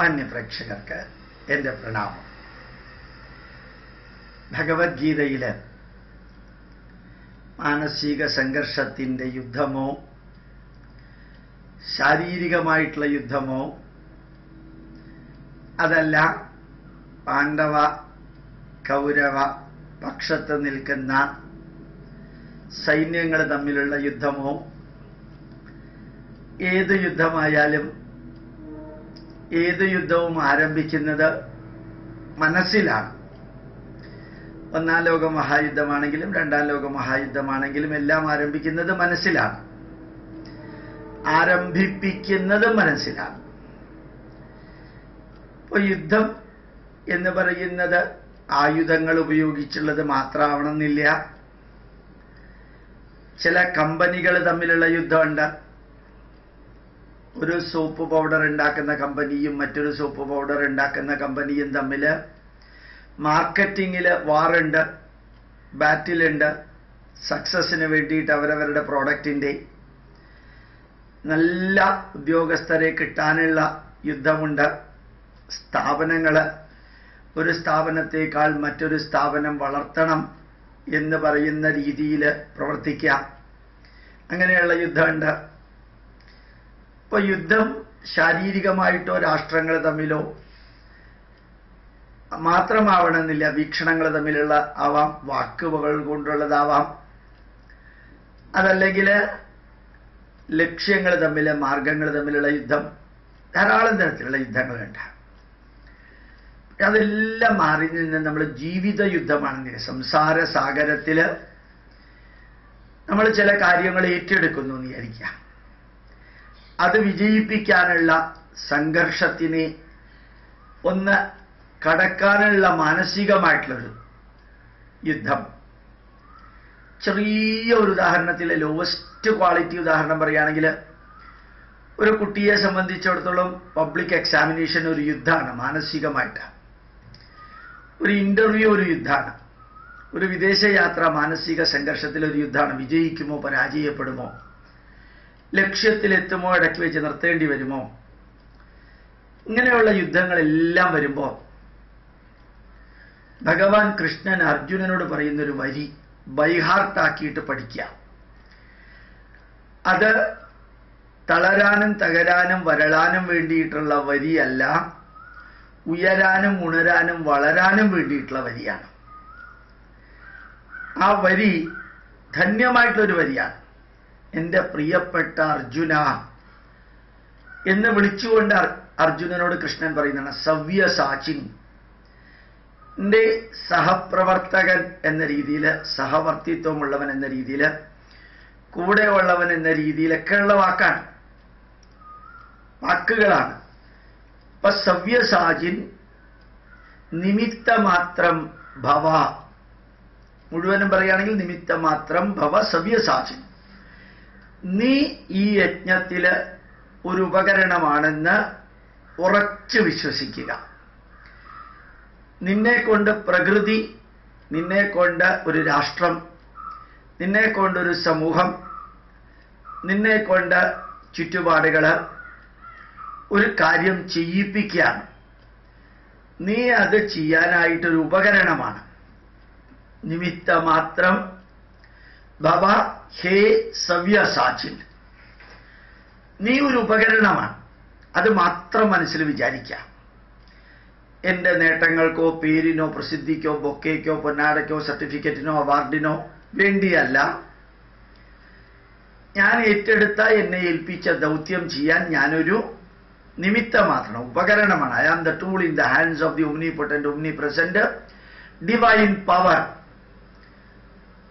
മാന്യപ്രേക്ഷകർക്ക് എന്റെ പ്രണാമം. ഭഗവത്ഗീതയിൽ മാനസിക സംഘർഷത്തിന്റെ യുദ്ധമോ ശാരീരികമായിട്ടുള്ള യുദ്ധമോ അതല്ല പാണ്ഡവ കൗരവ പക്ഷത്ത് നിൽക്കുന്ന സൈന്യങ്ങൾ തമ്മിലുള്ള യുദ്ധമോ ഏത് യുദ്ധമായാലും ഏത് യുദ്ധവും ആരംഭിക്കുന്നത് മനസ്സിലാണ്. ഒന്നാം ലോക മഹായുദ്ധമാണെങ്കിലും രണ്ടാം ലോക മഹായുദ്ധമാണെങ്കിലും എല്ലാം ആരംഭിക്കുന്നത് മനസ്സിലാണ്. ആരംഭിപ്പിക്കുന്നത് മനസ്സിലാണ്. ഇപ്പോൾ യുദ്ധം എന്ന് പറയുന്നത് ആയുധങ്ങൾ ഉപയോഗിച്ചുള്ളത് മാത്രമാവണമെന്നില്ല ചില കമ്പനികൾ തമ്മിലുള്ള യുദ്ധമുണ്ട്. ഒരു സോപ്പ് പൗഡർ ഉണ്ടാക്കുന്ന കമ്പനിയും മറ്റൊരു സോപ്പ് പൗഡർ ഉണ്ടാക്കുന്ന കമ്പനിയും തമ്മിൽ മാർക്കറ്റിങ്ങിൽ വാറുണ്ട് ബാറ്റിലുണ്ട് സക്സസിന് വേണ്ടിയിട്ട് അവരവരുടെ പ്രോഡക്റ്റിന്റെ നല്ല ഉദ്യോഗസ്ഥരെ കിട്ടാനുള്ള യുദ്ധമുണ്ട്. സ്ഥാപനങ്ങൾ ഒരു സ്ഥാപനത്തേക്കാൾ മറ്റൊരു സ്ഥാപനം വളർത്തണം എന്ന് പറയുന്ന രീതിയിൽ പ്രവർത്തിക്കുക. അങ്ങനെയുള്ള യുദ്ധമുണ്ട്. ഇപ്പൊ യുദ്ധം ശാരീരികമായിട്ടോ രാഷ്ട്രങ്ങൾ തമ്മിലോ മാത്രമാവണമെന്നില്ല. വീക്ഷണങ്ങൾ തമ്മിലുള്ള ആവാം വാക്കുകൾ കൊണ്ടുള്ളതാവാം. അതല്ലെങ്കിൽ ലക്ഷ്യങ്ങൾ തമ്മിൽ മാർഗങ്ങൾ തമ്മിലുള്ള യുദ്ധം ധാരാളം തരത്തിലുള്ള യുദ്ധങ്ങളുണ്ട് അതെല്ലാം മാറി നിന്ന് നമ്മൾ ജീവിത യുദ്ധമാണ് സംസാര സാഗരത്തിൽ നമ്മൾ ചില കാര്യങ്ങൾ ഏറ്റെടുക്കുന്നു എന്ന് വിചാരിക്കാം അത് വിജയിപ്പിക്കാനുള്ള സംഘർഷത്തിനെ ഒന്ന് കടക്കാനുള്ള മാനസികമായിട്ടുള്ളൊരു യുദ്ധം. ചെറിയ ഒരു ഉദാഹരണത്തിലെ ലോവസ്റ്റ് ക്വാളിറ്റി ഉദാഹരണം പറയുകയാണെങ്കിൽ ഒരു കുട്ടിയെ സംബന്ധിച്ചിടത്തോളം പബ്ലിക് എക്സാമിനേഷൻ ഒരു യുദ്ധമാണ് മാനസികമായിട്ട്. ഒരു ഇന്റർവ്യൂ ഒരു യുദ്ധമാണ്. ഒരു വിദേശയാത്ര മാനസിക സംഘർഷത്തിൽ ഒരു യുദ്ധമാണ് വിജയിക്കുമോ പരാജയപ്പെടുമോ? ലക്ഷ്യത്തിലെത്തുമോ ഇടയ്ക്ക് വെച്ച് നിർത്തേണ്ടി വരുമോ? ഇങ്ങനെയുള്ള യുദ്ധങ്ങളെല്ലാം വരുമ്പോൾ ഭഗവാൻ കൃഷ്ണൻ അർജുനനോട് പറയുന്നൊരു വരി ബൈഹാർട്ടാക്കിയിട്ട് പഠിക്കുക അത് തളരാനും തകരാനും വരളാനും വേണ്ടിയിട്ടുള്ള വരിയല്ല ഉയരാനും ഉണരാനും വളരാനും വേണ്ടിയിട്ടുള്ള വരിയാണ്. ആ വരി ധന്യമായിട്ടുള്ളൊരു വരിയാണ്. എന്റെ പ്രിയപ്പെട്ട അർജുന എന്ന് വിളിച്ചുകൊണ്ട് അർജുനനോട് കൃഷ്ണൻ പറയുന്നതാണ് സവ്യസാചിൻ എന്റെ സഹപ്രവർത്തകൻ എന്ന രീതിയിൽ സഹവർത്തിത്വമുള്ളവൻ എന്ന രീതിയിൽ കൂടെയുള്ളവൻ എന്ന രീതിയിലൊക്കെയുള്ള വാക്കാണ്. വാക്കുകളാണ്. അപ്പൊ സവ്യസാചിൻ നിമിത്തമാത്രം ഭവ. മുഴുവനും പറയുകയാണെങ്കിൽ നിമിത്തമാത്രം ഭവ സവ്യസാചിൻ നീ ഈ യജ്ഞത്തിൽ ഒരു ഉപകരണമാണെന്ന് ഉറച്ചു വിശ്വസിക്കുക. നിന്നെ കൊണ്ട് പ്രകൃതി നിന്നെ കൊണ്ട് ഒരു രാഷ്ട്രം നിന്നെ കൊണ്ടൊരു സമൂഹം നിന്നെ കൊണ്ട് ചുറ്റുപാടുകൾ ഒരു കാര്യം ചെയ്യിപ്പിക്കുകയാണ്. നീ അത് ചെയ്യാനായിട്ടൊരു ഉപകരണമാണ്. നിമിത്തമാത്രം ഭവ ഹേ സവ്യസാചിൻ നീ ഒരു ഉപകരണമാണ്. അത് മാത്രം മനസ്സിൽ വിചാരിക്കാം. എന്റെ നേട്ടങ്ങൾക്കോ പേരിനോ പ്രസിദ്ധിക്കോ ബൊക്കേക്കോ പൊന്നാടയ്ക്കോ സർട്ടിഫിക്കറ്റിനോ അവാർഡിനോ വേണ്ടിയല്ല. ഞാൻ ഏറ്റെടുത്ത എന്നെ ഏൽപ്പിച്ച ദൗത്യം ചെയ്യാൻ ഞാനൊരു നിമിത്തമാത്രമാണ് ഉപകരണമാണ്. I am the tool in the hands of the omnipotent omnipresent divine power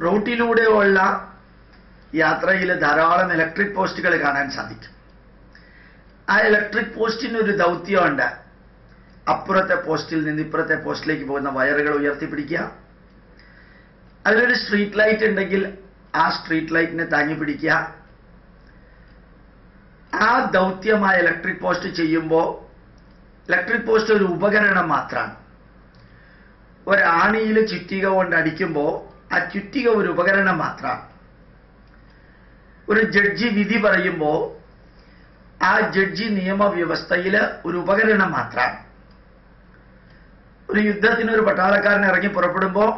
റോട്ടിലൂടെയുള്ള യാത്രയിൽ ധാരാളം ഇലക്ട്രിക് പോസ്റ്റുകൾ കാണാൻ സാധിക്കും. ആ ഇലക്ട്രിക് പോസ്റ്റിന് ഒരു ദൗത്യമുണ്ട് അപ്പുറത്തെ പോസ്റ്റിൽ നിന്ന് ഇപ്പുറത്തെ പോസ്റ്റിലേക്ക് പോകുന്ന വയറുകൾ ഉയർത്തിപ്പിടിക്കുക. അതിലൊരു സ്ട്രീറ്റ് ലൈറ്റ് ഉണ്ടെങ്കിൽ ആ സ്ട്രീറ്റ് ലൈറ്റിനെ താങ്ങി പിടിക്കുക. ആ ദൗത്യമായ ഇലക്ട്രിക് പോസ്റ്റ് ചെയ്യുമ്പോൾ ഇലക്ട്രിക് പോസ്റ്റ് ഒരു ഉപകരണം മാത്രമാണ്. ഒരാണിയിൽ ചുറ്റിക കൊണ്ട് അടിക്കുമ്പോൾ ആ ചുറ്റിക ഒരു ഉപകരണം മാത്രമാണ്. ഒരു ജഡ്ജി വിധി പറയുമ്പോൾ ആ ജഡ്ജി നിയമവ്യവസ്ഥയിൽ ഒരു ഉപകരണം മാത്രമാണ്. ഒരു യുദ്ധത്തിന് ഒരു പട്ടാളക്കാരൻ ഇറങ്ങി പുറപ്പെടുമ്പോൾ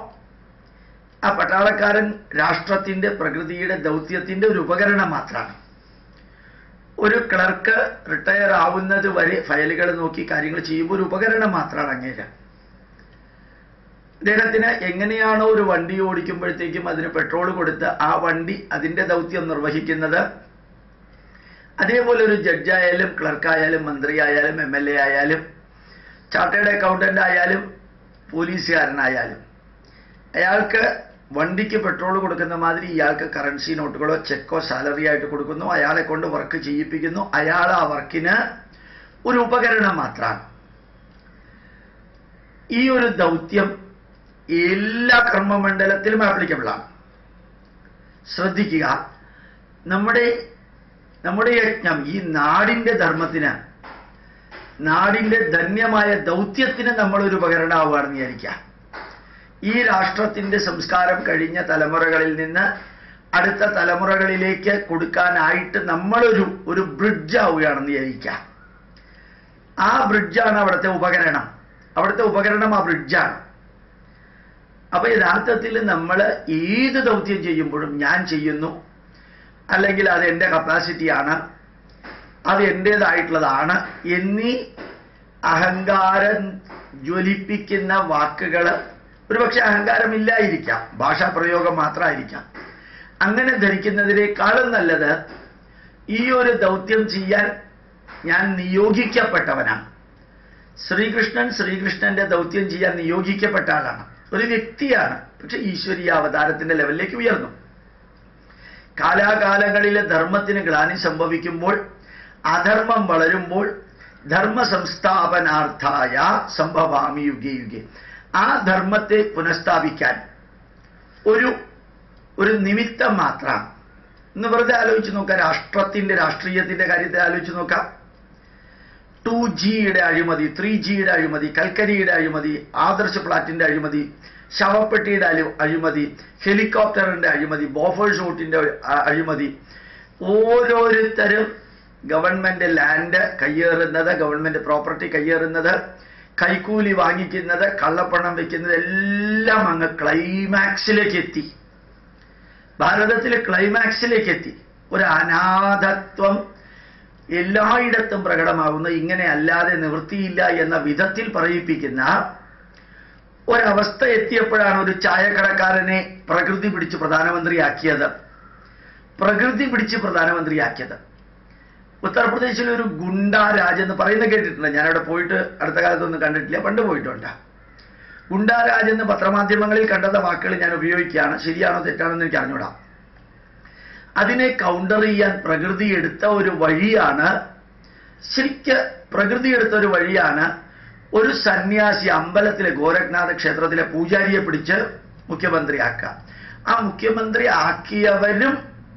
ആ പട്ടാളക്കാരൻ രാഷ്ട്രത്തിന്റെ പ്രകൃതിയുടെ ദൗത്യത്തിന്റെ ഒരു ഉപകരണം മാത്രമാണ്. ഒരു ക്ലർക്ക് റിട്ടയർ ആവുന്നത് വരെ ഫയലുകൾ നോക്കി കാര്യങ്ങൾ ചെയ്യുമ്പോൾ ഒരു ഉപകരണം മാത്രമാണ് അങ്ങേര്. അദ്ദേഹത്തിന് എങ്ങനെയാണോ ഒരു വണ്ടി ഓടിക്കുമ്പോഴത്തേക്കും അതിന് പെട്രോൾ കൊടുത്ത് ആ വണ്ടി അതിന്റെ ദൗത്യം നിർവഹിക്കുന്നത്. അതേപോലെ ഒരു ജഡ്ജായാലും ക്ലർക്കായാലും മന്ത്രിയായാലും എം എൽ എ ആയാലും ചാർട്ടേഡ് അക്കൗണ്ടന്റ് ആയാലും പോലീസുകാരനായാലും അയാൾക്ക് വണ്ടിക്ക് പെട്രോൾ കൊടുക്കുന്ന മാതിരി ഇയാൾക്ക് കറൻസി നോട്ടുകളോ ചെക്കോ സാലറി ആയിട്ട് കൊടുക്കുന്നു. അയാളെ കൊണ്ട് വർക്ക് ചെയ്യിപ്പിക്കുന്നു. അയാൾ ആ വർക്കിന് ഒരു ഉപകരണം മാത്രമാണ്. ഈ ഒരു ദൗത്യം എല്ലാ കർമ്മമണ്ഡലത്തിലും ആപ്ലിക്കബിളാണ് ശ്രദ്ധിക്കുക. നമ്മുടെ നമ്മുടെ യജ്ഞം ഈ നാടിന്റെ ധർമ്മത്തിന് നാടിന്റെ ധന്യമായ ദൗത്യത്തിന് നമ്മളൊരു ഉപകരണമാവുകയാണെന്ന് വിചാരിക്കാം ഈ രാഷ്ട്രത്തിന്റെ സംസ്കാരം കഴിഞ്ഞ തലമുറകളിൽ നിന്ന് അടുത്ത തലമുറകളിലേക്ക് കൊടുക്കാനായിട്ട് നമ്മളൊരു ഒരു ബ്രിഡ്ജ് ആവുകയാണെന്ന് വിചാരിക്കാം ആ ബ്രിഡ്ജാണ് അവിടുത്തെ ഉപകരണം. അവിടുത്തെ ഉപകരണം ആ ബ്രിഡ്ജാണ് അപ്പൊ യഥാർത്ഥത്തിൽ നമ്മൾ ഏത് ദൗത്യം ചെയ്യുമ്പോഴും ഞാൻ ചെയ്യുന്നു. അല്ലെങ്കിൽ അത് എന്റെ കപ്പാസിറ്റിയാണ് അത് എന്റേതായിട്ടുള്ളതാണ്. എന്നീ അഹങ്കാരം ജ്വലിപ്പിക്കുന്ന വാക്കുകൾ ഒരുപക്ഷെ അഹങ്കാരമില്ലായിരിക്കാം. ഭാഷാ പ്രയോഗം മാത്രമായിരിക്കാം. അങ്ങനെ ധരിക്കുന്നതിനേക്കാളും നല്ലത് ഈ ഒരു ദൗത്യം ചെയ്യാൻ ഞാൻ നിയോഗിക്കപ്പെട്ടവനാണ്. ശ്രീകൃഷ്ണൻ ശ്രീകൃഷ്ണന്റെ ദൗത്യം ചെയ്യാൻ നിയോഗിക്കപ്പെട്ട ആളാണ്. ഒരു വ്യക്തിയാണ്. പക്ഷെ ഈശ്വരീയ അവതാരത്തിന്റെ ലെവലിലേക്ക് ഉയർന്നു. കാലാകാലങ്ങളിലെ ധർമ്മത്തിന് ഗ്ലാനി സംഭവിക്കുമ്പോൾ അധർമ്മം വളരുമ്പോൾ ധർമ്മ സംസ്ഥാപനാർത്ഥായ സംഭവാമി യുഗേ ആ ധർമ്മത്തെ പുനഃസ്ഥാപിക്കാൻ ഒരു ഒരു നിമിത്തം മാത്രമാണ് ഇന്ന് വെറുതെ ആലോചിച്ച് നോക്കാം രാഷ്ട്രത്തിന്റെ രാഷ്ട്രീയത്തിന്റെ കാര്യത്തെ ആലോചിച്ച് നോക്കാം. ടു ജിയുടെ അഴിമതി ത്രീ ജിയുടെ അഴിമതി കൽക്കരിയുടെ അഴിമതി ആദർശ പ്ലാറ്റിന്റെ അഴിമതി ശവപ്പെട്ടിയുടെ അഴി- അഴിമതി ഹെലികോപ്റ്ററിന്റെ അഴിമതി ബോഫോൾ ഷൂട്ടിന്റെ അഴിമതി. ഓരോരുത്തരും ഗവൺമെന്റ് ലാൻഡ് കയ്യേറുന്നത് ഗവൺമെന്റ് പ്രോപ്പർട്ടി കയ്യേറുന്നത് കൈക്കൂലി വാങ്ങിക്കുന്നത് കള്ളപ്പണം വെക്കുന്നത് എല്ലാം അങ്ങ് ക്ലൈമാക്സിലേക്ക് എത്തി ഭാരതത്തിൽ ക്ലൈമാക്സിലേക്ക് എത്തി ഒരു അനാഥത്വം എല്ലായിടത്തും പ്രകടമാകുന്ന ഇങ്ങനെ അല്ലാതെ നിവൃത്തിയില്ല എന്ന വിധത്തിൽ പറയിപ്പിക്കുന്ന ഒരവസ്ഥ എത്തിയപ്പോഴാണ് ഒരു ചായക്കടക്കാരനെ പ്രകൃതി പിടിച്ച് പ്രധാനമന്ത്രിയാക്കിയത്. പ്രകൃതി പിടിച്ച് പ്രധാനമന്ത്രിയാക്കിയത്. ഉത്തർപ്രദേശിൽ ഒരു ഗുണ്ടാരാജ് എന്ന് പറയുന്നത് കേട്ടിട്ടുണ്ട്. ഞാനവിടെ പോയിട്ട് അടുത്ത കാലത്തൊന്നും കണ്ടിട്ടില്ല. പണ്ട് പോയിട്ടുണ്ട്. ഗുണ്ടാരാജ് എന്ന് പത്രമാധ്യമങ്ങളിൽ കണ്ടത വാക്കുകൾ ഞാൻ ഉപയോഗിക്കുകയാണ്. ശരിയാണോ തെറ്റാണോ എന്ന് എനിക്ക് അറിഞ്ഞൂടാ. അതിനെ കൗണ്ടർ ചെയ്യാൻ പ്രകൃതി എടുത്ത ഒരു വഴിയാണ് ശരിക്ക് പ്രകൃതി എടുത്ത ഒരു വഴിയാണ് ഒരു സന്യാസി അമ്പലത്തിലെ ഗോരഖ്നാഥ ക്ഷേത്രത്തിലെ പൂജാരിയെ പിടിച്ച് മുഖ്യമന്ത്രിയാക്കുക. ആ മുഖ്യമന്ത്രി ആക്കിയവരും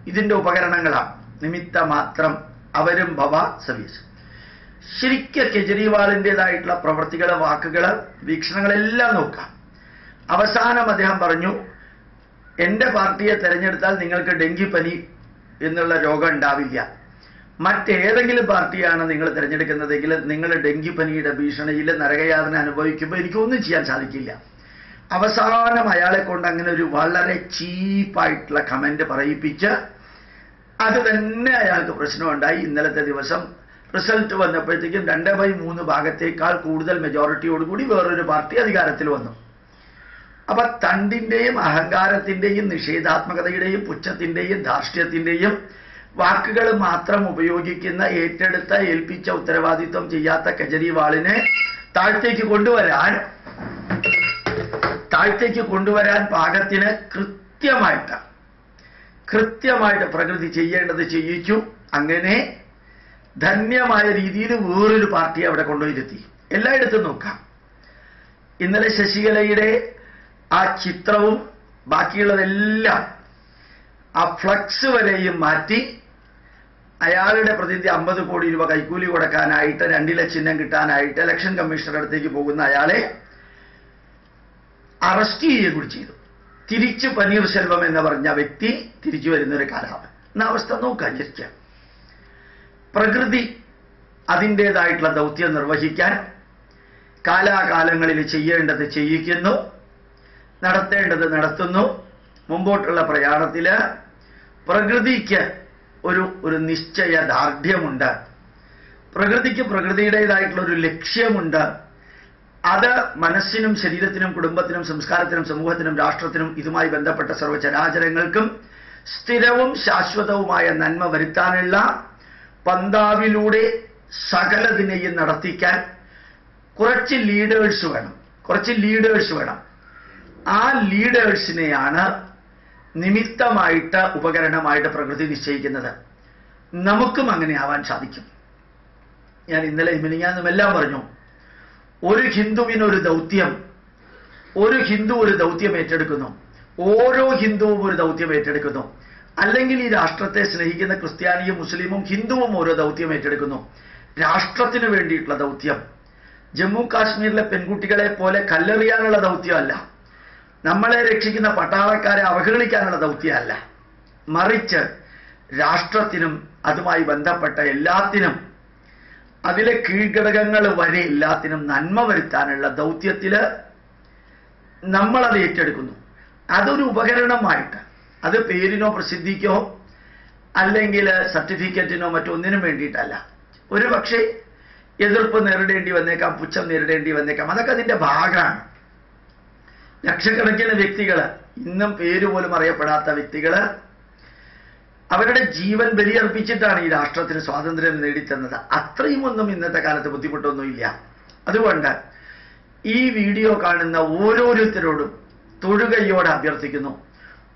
ഇതിന്റെ ഉപകരണങ്ങളാണ് നിമിത്ത മാത്രം അവരും ഭവ സർവീസ് ശരിക്ക് കെജ്രിവാളിന്റെതായിട്ടുള്ള പ്രവൃത്തികൾ വാക്കുകൾ വീക്ഷണങ്ങളെല്ലാം നോക്കാം. അവസാനം അദ്ദേഹം പറഞ്ഞു എന്റെ പാർട്ടിയെ തെരഞ്ഞെടുത്താൽ നിങ്ങൾക്ക് ഡെങ്കിപ്പനി എന്നുള്ള രോഗം ഉണ്ടാവില്ല. മറ്റേതെങ്കിലും പാർട്ടിയാണ് നിങ്ങൾ തിരഞ്ഞെടുക്കുന്നതെങ്കിൽ നിങ്ങൾ ഡെങ്കിപ്പനിയുടെ ഭീഷണിയിൽ നരകയാതന അനുഭവിക്കുമ്പോൾ എനിക്കൊന്നും ചെയ്യാൻ സാധിക്കില്ല. അവസാനം അയാളെ കൊണ്ട് അങ്ങനെ ഒരു വളരെ ചീപ്പായിട്ടുള്ള കമന്റ് പറയിപ്പിച്ച് അത് തന്നെ അയാൾക്ക് പ്രശ്നമുണ്ടായി. ഇന്നലത്തെ ദിവസം റിസൾട്ട് വന്നപ്പോഴത്തേക്കും രണ്ട് ബൈ മൂന്ന് ഭാഗത്തേക്കാൾ കൂടുതൽ മെജോറിറ്റിയോടുകൂടി വേറൊരു പാർട്ടി അധികാരത്തിൽ വന്നു. അപ്പൊ തണ്ടിന്റെയും അഹങ്കാരത്തിന്റെയും നിഷേധാത്മകതയുടെയും പുച്ഛത്തിന്റെയും ധാർഷ്ട്യത്തിന്റെയും വാക്കുകൾ മാത്രം ഉപയോഗിക്കുന്ന ഏറ്റെടുത്ത ഏൽപ്പിച്ച ഉത്തരവാദിത്വം ചെയ്യാത്ത കെജ്രിവാളിനെ താഴ്ത്തേക്ക് കൊണ്ടുവരാൻ താഴ്ത്തേക്ക് കൊണ്ടുവരാൻ പാകത്തിന് കൃത്യമായിട്ട് കൃത്യമായിട്ട് പ്രകൃതി ചെയ്യേണ്ടത് ചെയ്യിച്ചു. അങ്ങനെ ധന്യമായ രീതിയിൽ വേറൊരു പാർട്ടിയെ അവിടെ കൊണ്ടുപോയിരുത്തി എല്ലായിടത്തും നോക്കാം. ഇന്നലെ ശശികലയുടെ ആ ചിത്രവും ബാക്കിയുള്ളതെല്ലാം ആ ഫ്ലക്സ് വരെയും മാറ്റി അയാളുടെ പ്രതിനിധി അമ്പത് കോടി രൂപ കൈക്കൂലി കൊടുക്കാനായിട്ട് രണ്ടില ചിഹ്നം കിട്ടാനായിട്ട് ഇലക്ഷൻ കമ്മീഷണറുടെ അടുത്തേക്ക് പോകുന്ന അയാളെ അറസ്റ്റ് ചെയ്യുകയും ചെയ്തു. തിരിച്ചു പനീർശെൽവം എന്ന് പറഞ്ഞ വ്യക്തി തിരിച്ചു വരുന്ന ഒരു കാലമാണ് എന്ന അവസ്ഥ നോക്കാതിരിക്കാം പ്രകൃതി അതിന്റേതായിട്ടുള്ള ദൗത്യം നിർവഹിക്കാൻ കാലാകാലങ്ങളിൽ ചെയ്യേണ്ടത് ചെയ്യിക്കുന്നു. നടത്തേണ്ടത് നടത്തുന്നു. മുമ്പോട്ടുള്ള പ്രയാണത്തിൽ പ്രകൃതിക്ക് ഒരു ഒരു നിശ്ചയ ദാർഢ്യമുണ്ട്. പ്രകൃതിക്ക് പ്രകൃതിയുടേതായിട്ടുള്ള ഒരു ലക്ഷ്യമുണ്ട്. അത് മനസ്സിനും ശരീരത്തിനും കുടുംബത്തിനും സംസ്കാരത്തിനും സമൂഹത്തിനും രാഷ്ട്രത്തിനും ഇതുമായി ബന്ധപ്പെട്ട സർവചരാചരങ്ങൾക്കും സ്ഥിരവും ശാശ്വതവുമായ നന്മ വരുത്താനുള്ള പന്താവിലൂടെ സകലതിനെയും നടത്തിക്കാൻ കുറച്ച് ലീഡേഴ്സ് വേണം. കുറച്ച് ലീഡേഴ്സ് വേണം. ആ ലീഡേഴ്സിനെയാണ് നിമിത്തമായിട്ട് ഉപകരണമായിട്ട് പ്രകൃതി നിശ്ചയിക്കുന്നത്. നമുക്കും അങ്ങനെ ആവാൻ സാധിക്കും. ഞാൻ ഇന്നലെ മിനിഞ്ഞാന്നും എല്ലാം പറഞ്ഞു ഒരു ഹിന്ദുവിനൊരു ദൗത്യം ഒരു ഹിന്ദു ഒരു ദൗത്യം ഏറ്റെടുക്കുന്നു ഓരോ ഹിന്ദുവും ഒരു ദൗത്യം ഏറ്റെടുക്കുന്നു. അല്ലെങ്കിൽ ഈ രാഷ്ട്രത്തെ സ്നേഹിക്കുന്ന ക്രിസ്ത്യാനിയും മുസ്ലിമും ഹിന്ദുവും ഓരോ ദൗത്യം ഏറ്റെടുക്കുന്നു. രാഷ്ട്രത്തിന് വേണ്ടിയിട്ടുള്ള ദൗത്യം. ജമ്മു കാശ്മീരിലെ പെൺകുട്ടികളെ പോലെ കല്ലെറിയാനുള്ള ദൗത്യമല്ല. നമ്മളെ രക്ഷിക്കുന്ന പട്ടാളക്കാരെ അവഹേളിക്കാനുള്ള ദൗത്യമല്ല. മറിച്ച് രാഷ്ട്രത്തിനും അതുമായി ബന്ധപ്പെട്ട എല്ലാത്തിനും അതിലെ കീഴ്ഘടകങ്ങൾ വരെ എല്ലാത്തിനും നന്മ വരുത്താനുള്ള ദൗത്യത്തിൽ നമ്മളത് ഏറ്റെടുക്കുന്നു. അതൊരു ഉപകരണമായിട്ട്. അത് പേരിനോ പ്രസിദ്ധിക്കോ അല്ലെങ്കിൽ സർട്ടിഫിക്കറ്റിനോ മറ്റൊന്നിനും വേണ്ടിയിട്ടല്ല. ഒരു പക്ഷേ എതിർപ്പ് നേരിടേണ്ടി വന്നേക്കാം പുച്ഛം നേരിടേണ്ടി വന്നേക്കാം. അതൊക്കെ അതിന്റെ ഭാഗമാണ്. ലക്ഷക്കണക്കിന് വ്യക്തികൾ ഇന്നും പേര് പോലും അറിയപ്പെടാത്ത വ്യക്തികൾ അവരുടെ ജീവൻ ബലിയർപ്പിച്ചിട്ടാണ് ഈ രാഷ്ട്രത്തിന് സ്വാതന്ത്ര്യം നേടിത്തന്നത്. അത്രയും ഒന്നും ഇന്നത്തെ കാലത്ത് ബുദ്ധിമുട്ടൊന്നുമില്ല. അതുകൊണ്ട് ഈ വീഡിയോ കാണുന്ന ഓരോരുത്തരോടും തൊഴുകയോടെ അഭ്യർത്ഥിക്കുന്നു.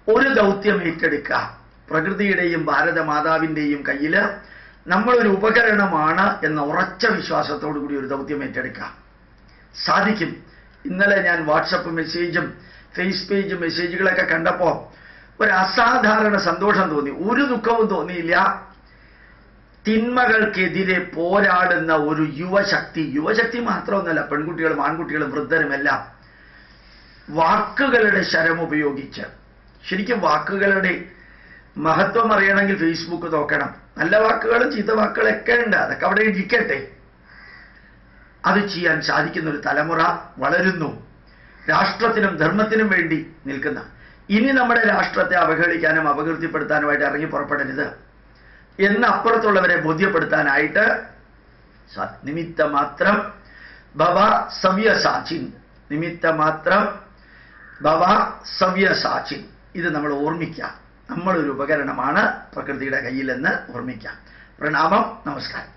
ഒരു ദൗത്യം ഏറ്റെടുക്കുക. പ്രകൃതിയുടെയും ഭാരതമാതാവിന്റെയും കയ്യിൽ നമ്മളൊരു ഉപകരണമാണ് എന്ന ഉറച്ച വിശ്വാസത്തോടു കൂടി ഒരു ദൗത്യം ഏറ്റെടുക്കുക. സാധിക്കും. ഇന്നലെ ഞാൻ വാട്സപ്പ് മെസ്സേജും ഫേസ് പേജ് മെസ്സേജുകളൊക്കെ കണ്ടപ്പോൾ ഒരു അസാധാരണ സന്തോഷം തോന്നി ഒരു ദുഃഖവും തോന്നിയില്ല. തിന്മകൾക്കെതിരെ പോരാടുന്ന ഒരു യുവശക്തി യുവശക്തി മാത്രമൊന്നുമല്ല പെൺകുട്ടികളും ആൺകുട്ടികളും വൃദ്ധരുമെല്ലാം വാക്കുകളുടെ ശരം ഉപയോഗിച്ച് ശരിക്കും വാക്കുകളുടെ മഹത്വം അറിയണമെങ്കിൽ ഫേസ്ബുക്ക് നോക്കണം. നല്ല വാക്കുകളും ചീത്ത വാക്കുകളൊക്കെ ഉണ്ട് അതൊക്കെ അവിടെ ഇരിക്കട്ടെ. അത് ചെയ്യാൻ സാധിക്കുന്ന ഒരു തലമുറ വളരുന്നു. രാഷ്ട്രത്തിനും ധർമ്മത്തിനും വേണ്ടി നിൽക്കുന്ന. ഇനി നമ്മുടെ രാഷ്ട്രത്തെ അവഹേളിക്കാനും അപകീർത്തിപ്പെടുത്താനുമായിട്ട് ഇറങ്ങി പുറപ്പെടരുത്. എന്നപ്പുറത്തുള്ളവരെ ബോധ്യപ്പെടുത്താനായിട്ട് നിമിത്ത മാത്രം ഭവ സവ്യസാചിൻ. നിമിത്തമാത്രം ഭവ സവ്യസാചിൻ. ഇത് നമ്മൾ ഓർമ്മിക്കാം. നമ്മളൊരു ഉപകരണമാണ് പ്രകൃതിയുടെ കയ്യിലെന്ന് ഓർമ്മിക്കാം. പ്രണാമം നമസ്കാരം.